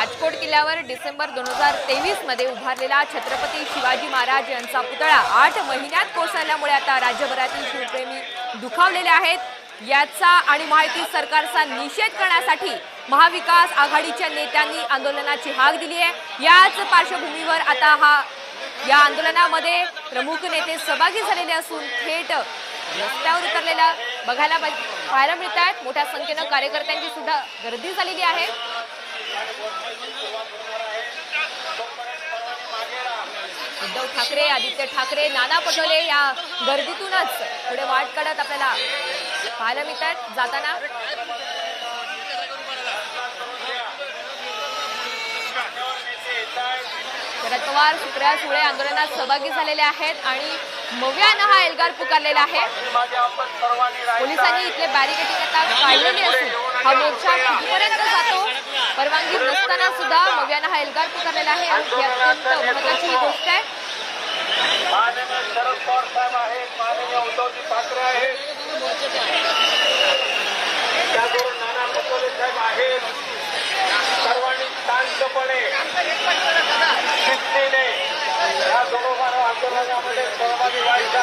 राजकोट किल्ल्यावर डिसेंबर दोन हजार तेवीसमध्ये उभारलेला छत्रपती शिवाजी महाराज यांचा पुतळा आठ महिन्यात कोसळल्यामुळे आता राज्यभरातील शिवप्रेमी दुखावलेले आहेत. याचा आणि माहिती सरकारचा निषेध करण्यासाठी महाविकास आघाडीच्या नेत्यांनी आंदोलनाची हाक दिली आहे. याच पार्श्वभूमीवर आता हा या आंदोलनामध्ये प्रमुख नेते सहभागी झालेले असून थेट रस्त्यावर उतरलेला बघायला पाहि- पाहायला मिळत आहेत मोठ्या संख्येनं कार्यकर्त्यांची सुद्धा गर्दी झालेली आहे. उद्धव ठाकरे आदित्य ठाकरे नाना पटोले या गर्दीतूनच पुढे वाट काढत आपल्याला पाहायला मिळतात. जाताना शरद पवार सुप्रिया सुळे आंदोलनात सहभागी झालेले आहेत आणि मव्यानं हा एल्गार पुकारलेला आहे. पोलिसांनी इथले बॅरिकेडिंग आता काढलेले असून हा मोर्चा कितीपर्यंत जातो? नसताना सुद्धा नव्यानं हा एल्गार पुकारलेला आहे. आणि ही अत्यंत महत्वाची ही गोष्ट आहे. माननीय शरद पवार साहेब आहेत माननीय उद्धवजी ठाकरे आहेत. त्याचबरोबर नाना पटोले साहेब आहेत. सर्वांनी शांतपणे शिस्तीने या दोघांना आंदोलनामध्ये सहभागी व्हायचा